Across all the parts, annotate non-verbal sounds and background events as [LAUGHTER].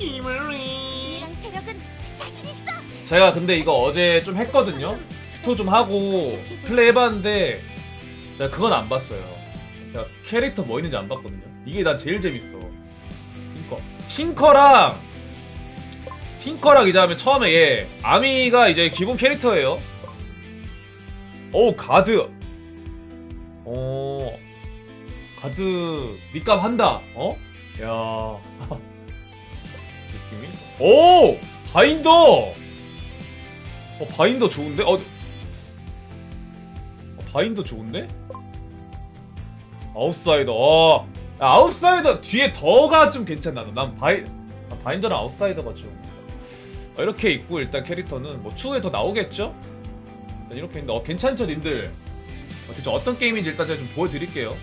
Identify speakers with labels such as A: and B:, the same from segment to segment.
A: 내
B: 힘이랑 체력은 자신 있어.
A: 제가 근데 이거 어제 좀 했거든요. 투좀 하고 플레이 해봤는데 제가 그건 안 봤어요. 제가 캐릭터 뭐 있는지 안 봤거든요. 이게 난 제일 재밌어. 팅커. 팅커랑 팅커랑 이제 하면 처음에 얘 아미가 이제 기본 캐릭터예요. 오 가드. 어 가드 밑값 한다. 어? 야 [LAUGHS] 느낌이? 오! 바인더! 어 바인더 좋은데? 어, 어 바인더 좋은데? 아웃사이더. 어 야, 아웃사이더 뒤에 더가 좀 괜찮아 난 바이 난 바인더랑 아웃사이더가 좀. 어, 이렇게 있고 일단 캐릭터는 뭐 추후에 더 나오겠죠? 일단 이렇게 있는데 어 괜찮죠 님들? 어, 대체 어떤 게임인지 일단 제가 좀 보여드릴게요. 아,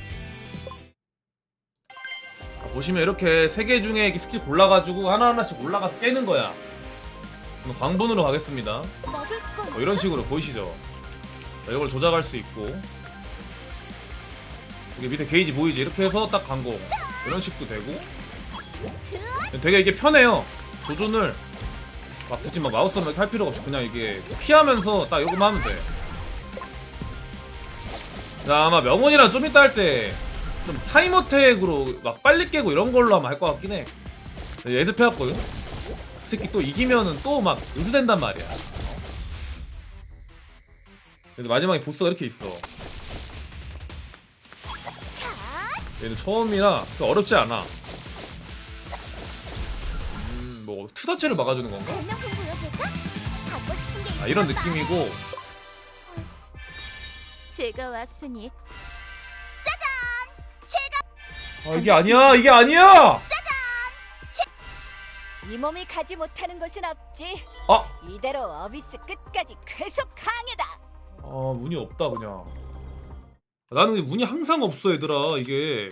A: 보시면 이렇게 세 개 중에 이렇게 스킬 골라가지고 하나하나씩 올라가서 깨는 거야 그럼 광분으로 가겠습니다. 뭐 이런 식으로 보이시죠? 자, 이걸 조작할 수 있고 여기 밑에 게이지 보이지? 이렇게 해서 딱 광고 이런 식도 되고 되게 이게 편해요 조준을 막 굳이 막 마우스만 할 필요가 없이 그냥 이게 피하면서 딱 이거만 하면 돼 자, 아마 명훈이랑 좀 이따 할때 좀 타임어택으로 막 빨리 깨고 이런 걸로 하면 할 것 같긴 해 예습해왔거든 이 새끼 또 이기면은 또 막 으스댄단 말이야 근데 마지막에 보스가 이렇게 있어. 얘는 처음이라 어렵지 않아. 음, 뭐 투사체를 막아주는 건가? 아 이런 느낌이고
B: 제가 왔으니
A: 아 이게 아니야 이게 아니야.
B: 이 몸이 가지 못하는 것은 없지.
A: 아,
B: 이대로 어비스 끝까지 계속 강해다.
A: 아 운이 없다 그냥. 나는 근데 운이 항상 없어 얘들아 이게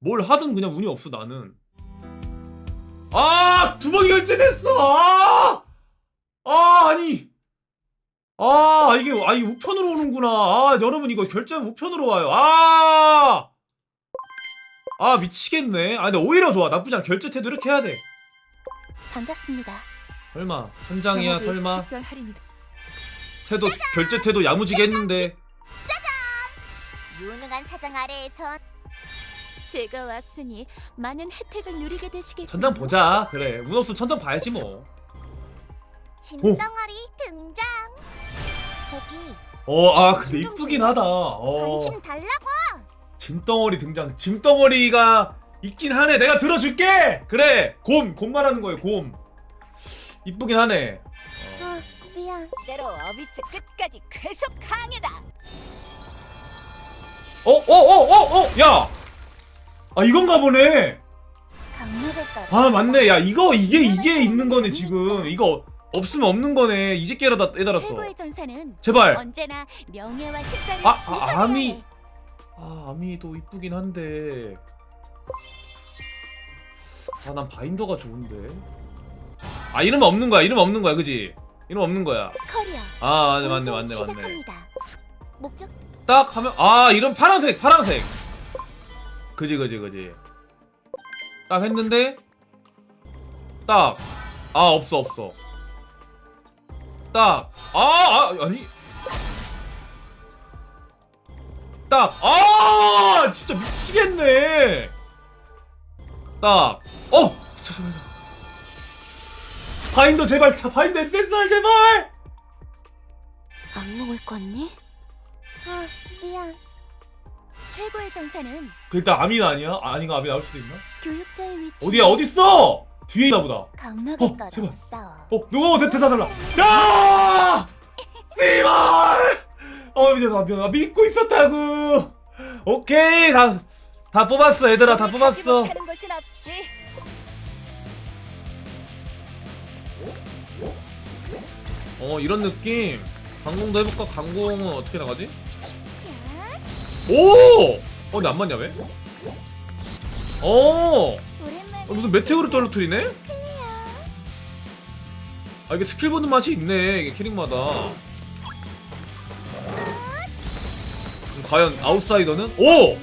A: 뭘 하든 그냥 운이 없어 나는. 아 두 번 결제됐어. 아, 아 아니. 아 이게 아 이게 우편으로 오는구나. 아 여러분 이거 결제는 우편으로 와요. 아. 아 미치겠네. 아 근데 오히려 좋아. 나쁘지 않아. 결제 태도 이렇게 해야 돼.
B: 반갑습니다.
A: 설마 현장이야 설마
B: 특별 할인이다.
A: 태도 결제 태도 야무지게 했는데
B: 유능한 사장 아래에선 제가 왔으니 많은 혜택을 누리게 되시겠군요.
A: 천장 보자. 그래 운 없으면 천장 봐야지 뭐.
B: 짐덩어리 등장. 저기
A: 어, 아, 근데 이쁘긴 하다. 어,
B: 관심 달라고.
A: 짐덩어리 등장. 짐덩어리가 있긴 하네. 내가 들어줄게. 그래, 곰, 곰 말하는 거예요. 곰. 이쁘긴 하네.
B: 아 미안. 이대로 어비스 끝까지 계속 강해다.
A: 어, 어, 어, 어, 어, 야. 아, 이건가 보네.
B: 따라.
A: 아, 맞네. 야, 이거 이게 이게 있는 거네 지금. 이거 없으면 없는 거네. 이제 깨달아 깨달았어.
B: 최고의 전사는
A: 제발.
B: 언제나 명예와 식사를
A: 아, 아,
B: 우선해야
A: 아미.
B: 해.
A: 아, 아미도 이쁘긴 한데. 아, 난 바인더가 좋은데. 아, 이름 없는 거야. 이름 없는 거야. 그지? 이름 없는 거야.
B: 커리어.
A: 아, 맞네, 맞네,
B: 운송
A: 맞네, 맞네.
B: 시작합니다. 목적
A: 딱 하면 아, 이름 파란색, 파란색. 그지, 그지, 그지. 딱 했는데 딱. 아, 없어, 없어. 딱. 아, 아 아니. 딱. 아, 진짜 미치겠네. 딱. 어. 바인더 제발, 자, 바인더 SSR 제발.
B: 악몽을 꿨니? 아 미안. 최고의 전사는
A: 그 일단 아민 아니야? 아, 아닌가 아민 나올 수도 있나?
B: 교육자의 위치.
A: 어디야 어디 있어? 뒤에 있나 보다.
B: 강력을
A: 어,
B: 따라
A: 제발.
B: 싸워.
A: 어 누가 대 대다 달라. 야! [LAUGHS] 씨발! 어 미쳤어 미쳤어 믿고 있었다고. 오케이 다 다 뽑았어 얘들아 다 뽑았어. 어 이런 느낌. 강공도 해볼까? 강공은 어떻게 나가지?
B: 야,
A: 오! 어 근데 안 맞냐 왜? 어! 어, 무슨 메테오를 떨어뜨리네? 아 이게 스킬 보는 맛이 있네 이게 캐릭마다 과연 아웃사이더는? 오!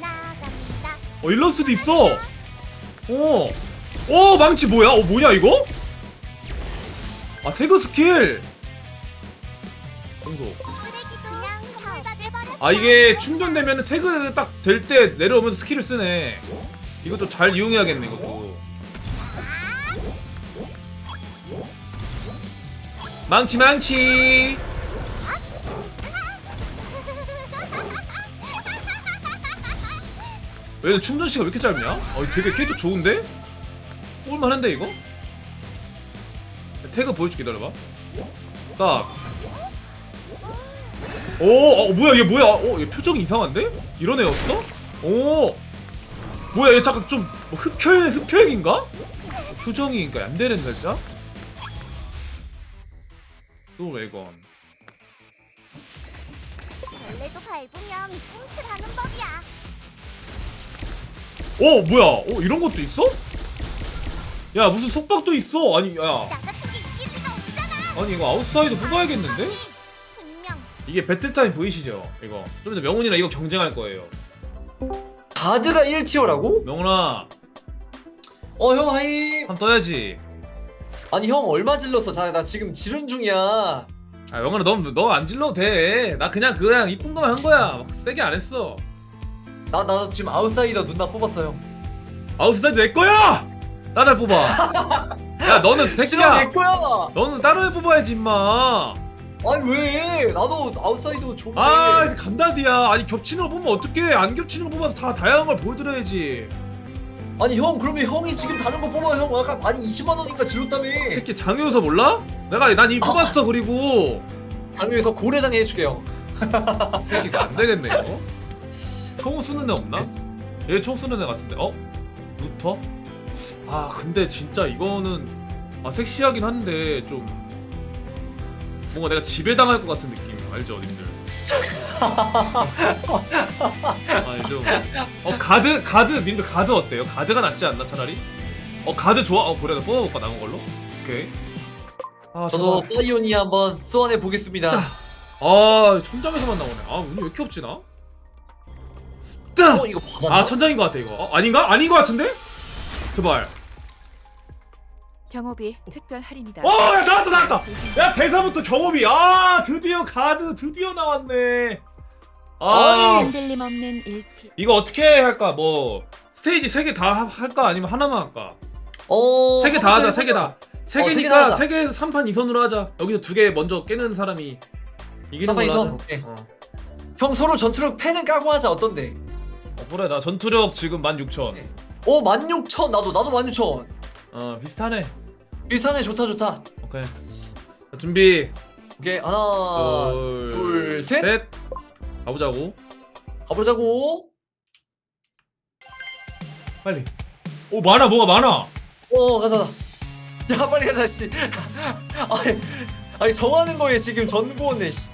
A: 어 일러스트도 있어! 오! 오 망치 뭐야? 어 뭐냐 이거? 아 태그 스킬. 정도. 아 이게 충전되면 태그 딱 될 때 내려오면서 스킬을 쓰네. 이것도 잘 이용해야겠네 이것도. 망치 망치. 왜 충전 시간 왜 이렇게 짧냐? 어 되게 캐릭터 좋은데? 꼴만한데 이거? 태그 보여줄게 기다려봐. 딱. 오, 어, 뭐야 얘 뭐야? 어, 얘 표정이 이상한데? 이런 애였어? 오, 뭐야 얘 잠깐 좀 뭐 흡혈 흡혈인가? 표정이 그러니까 안 되는 살짝. 또 외건.
C: 벌레도 밟으면 움츠라는 법이야.
A: 오 뭐야? 어 이런 것도 있어? 야 무슨 속박도 있어? 아니 야. 아니 이거 아웃사이드 뽑아야겠는데? 이게 배틀타임 보이시죠? 이거 좀 이따 명훈이랑 이거 경쟁할 거예요.
D: 가드가 1티어라고?
A: 명훈아
D: 어 형 하이
A: 한번 떠야지.
D: 아니 형 얼마 질렀어 자 나 지금 지른 중이야
A: 아 명훈아 너너안 질러도 돼. 나 그냥 그냥 이쁜 거만 한 거야. 막 세게 안 했어.
D: 나 나도 지금 아웃사이더 누나 뽑았어요
A: 아웃사이드 내 거야. 나를 뽑아. [LAUGHS] 야 너는
D: 싫어
A: 새끼야.
D: 내 거야
A: 너는 다른 애 뽑아야지 임마.
D: 아니 왜 나도 아웃사이더 좋은데
A: 아 간다디야. 아니 겹치는 거 보면 어떡해. 안 겹치는 거 뽑아서 다 다양한 걸 보여드려야지.
D: 아니 형 그러면 형이 지금 다른 거 뽑아 형 아까 많이 20만 원인가 질렀다며
A: 새끼 장효서 몰라? 내가 난 이미 뽑았어 그리고.
D: 강요에서 고래장 해줄게요 [LAUGHS]
A: 새끼가 안 되겠네 이거. 총 쓰는 애 없나? 얘 총 쓰는 애 같은데. 어? 루터? 아 근데 진짜 이거는 아 섹시하긴 한데 좀 뭔가 내가 지배당할 것 같은 느낌이야 알죠 님들? [LAUGHS] 아니 좀어 가드 가드 님들 가드 어때요? 가드가 낫지 않나 차라리? 어 가드 좋아? 어 그래 나 뽑아볼까 남은 걸로? 오케이 아
D: 저도
A: 제발.
D: 사이오니 한번 소환해 보겠습니다
A: 아 천장에서만 나오네 아 운이 왜 이렇게 없지 나?
D: 어 이거 받았나?
A: 아 천장인 것 같아 이거 어, 아닌가? 아닌 것 같은데? 그발
B: 경호비 특별 할인이다.
A: 어, 야, 나왔다, 나왔다. 야 대사부터 경험이 아 드디어 가드 드디어 나왔네 아.
B: 흔들림 없는 일피.
A: 이거 어떻게 할까 뭐 스테이지 세 개 다 할까 아니면 하나만 할까
D: 어
A: 세 개 다 하자 세 개 다 세
D: 어, 세개
A: 개니까
D: 하자.
A: 세개 3판 2선으로 하자 여기서 두 개 먼저 깨는 사람이 이기는
D: 삼판
A: 걸로
D: 이선?
A: 하자
D: 오케이.
A: 어.
D: 형 서로 전투력 패는 까고 하자 어떤데?
A: 어 그래 나 전투력 지금 16,000
D: 네. 어16,000 나도 나도 16,000
A: 어 비슷하네.
D: 비슷하네. 좋다 좋다.
A: 오케이. 자, 준비.
D: 오케이 하나 둘, 셋.
A: 가보자고.
D: 가보자고.
A: 빨리. 오 많아 뭐가 많아.
D: 어 가자. 가자. 야 빨리 가자 씨. [LAUGHS] 아니 아니 정하는 거에 지금 전고네 씨.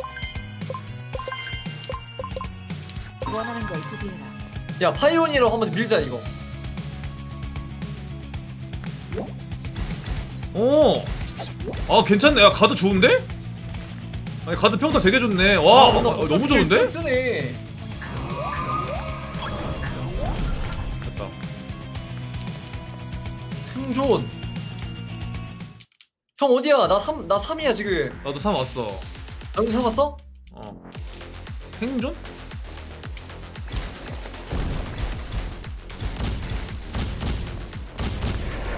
B: 원하는 걸 구비해라.
D: 야 파이오니로 한번 밀자 이거
A: 오. 아 괜찮네. 야 가드 좋은데? 아니 가드 평타 되게 좋네. 와
D: 아,
A: 어, 너무 좋은데?
D: 쓰네
A: 됐다.
D: 생존 형 어디야 나 3, 나 3이야 지금
A: 나도 3 왔어.
D: 방금 3 왔어?
A: 어. 생존?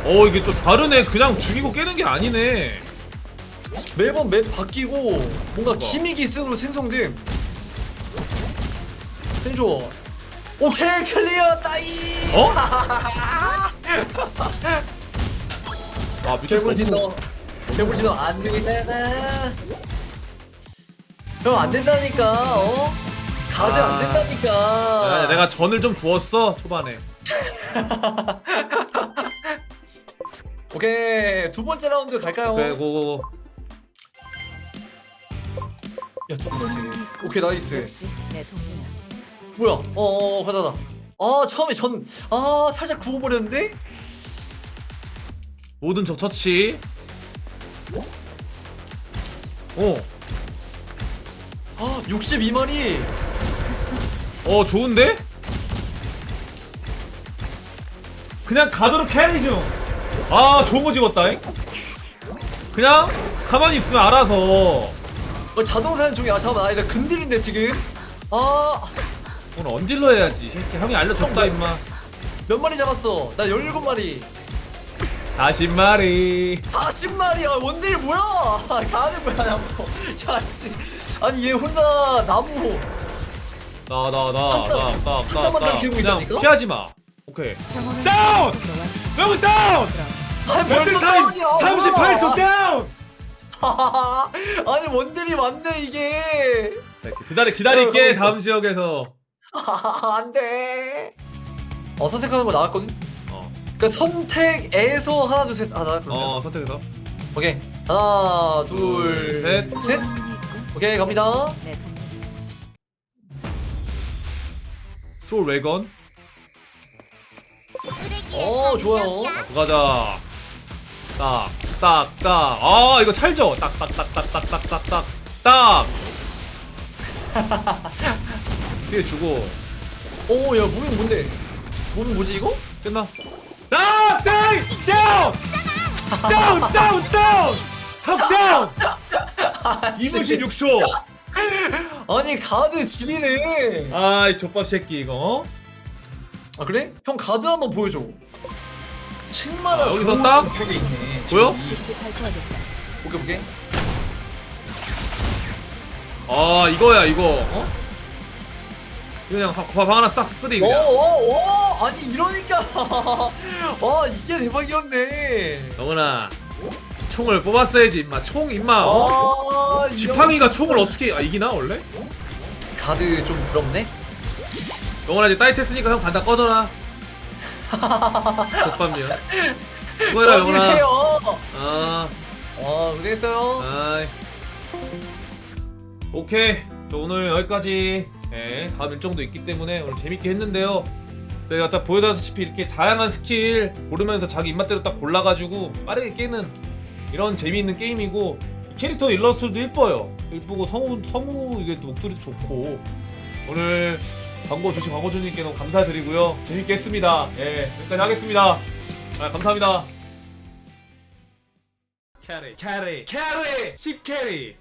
A: 어 이게 또 다르네. 그냥 죽이고 깨는 게 아니네.
D: 매번 맵 바뀌고 뭔가? 기믹이 쓰으로 생성됨 생존 오케이 클리어 따이
A: 어? [LAUGHS] 아 밑에
D: 개불 진너 개불 진너 안 되잖아 형안 된다니까 어? 가드
A: 아.
D: 안 된다니까
A: 야, 내가 전을 좀 부었어 초반에. [LAUGHS]
D: 오케이 두 번째 라운드 갈까요?
A: 그래 고고고.
D: 야, 두 번째. 오케이 나이스
B: 역시 내 동료야.
D: 뭐야 어 어 가자 가자 아 처음에 전 아 살짝 구워버렸는데
A: 모든 적 처치. 어.
D: 아 62마리
A: 어 좋은데? 그냥 가도록 캐리 중. 아 좋은 거 집었다잉 그냥 가만히 있으면 알아서
D: 어, 자동 사용 중이야. 잠깐만, 나 이거 근딜인데 지금. 아,
A: 오늘 언딜러 해야지 이 새끼 형이 알려줬다 임마
D: 몇 마리 잡았어? 나 17마리.
A: 40마리
D: 40마리야. 원딜 뭐야? 가는 뭐야, 나무. [LAUGHS] 야, 씨. 아니, 얘 혼자 나무.
A: 나 나 나
D: 한 땀
A: 나나나나
D: 키우고
A: 그냥
D: 있다니까?
A: 피하지 마 오케이
B: 병원은
A: 다운! 명은 다운!
D: 아니,
A: 원딜
D: 벌써
A: 타임
D: 다운이야.
A: 38초
D: 뭐야?
A: 다운! [LAUGHS]
D: 아니, 원딜이 맞네, 이게.
A: 자, 기다리 기다릴게
D: 어,
A: 다음 지역에서 [LAUGHS]
D: 안 돼. 어, 선택하는 거 나왔거든?
A: 어,
D: 그 선택에서 하나, 둘, 셋. 하나, 그러면.
A: 어 선택해서
D: 오케이. 하나,
A: 둘,
D: 둘,
A: 셋.
D: 셋. 오케이, 갑니다.
A: 웨건
C: 쓰레기의
D: 어, 좋아요.
A: 가자 딱 딱 딱 아 이거 찰져 딱딱 딱 딱 딱 딱 딱 딱 딱 피해 주고
D: 오, 야, 무빙 뭔데? 무빙 뭐지, 이거?
A: 끝나 아! 다운! 다운! 다운! 다운! 다운! 턱 다운! 2분 16초
D: 아니, 가드 지리네.
A: 아이 족밥 새끼 이거
D: 아, 그래? 형 가드 한번 보여줘. 층마다
A: 아, 여기서
D: 좋은
A: 딱?
D: 벽이 있네.
A: 보여?
D: 오케이, 오케이.
A: 아 이거야 이거 어? 그냥 방, 방 하나 싹 쓰리
D: 오,
A: 그냥
D: 오, 오! 아니, 이러니까. [LAUGHS] 아, 이게 대박이었네.
A: 영훈아 총을 뽑았어야지 임마 총 임마 어?
D: 아,
A: 지팡이가 총을 어떻게 아 이기나 원래?
D: 가드 좀 부럽네?
A: 영훈아 이제 따이 했으니까 형 간다 꺼져라 [LAUGHS] 족밥이야 수고해라 영훈아
D: 꺼지세요.
A: 아.
D: 아, 고생했어요.
A: 아이. 오케이. 또 오늘 여기까지. 예, 다음 일정도 있기 때문에 오늘 재밌게 했는데요. 제가 아까 보여드렸다시피 이렇게 다양한 스킬 고르면서 자기 입맛대로 딱 골라가지고 빠르게 깨는 이런 재미있는 게임이고 캐릭터 일러스트도 이뻐요. 이쁘고 성우 성우 이게 또 목소리도 좋고. 오늘 광고 주신 광고주님께 너무 감사드리고요. 재밌게 했습니다. 예 여기까지 하겠습니다 아, 감사합니다. 캐리 캐리 캐리 10 캐리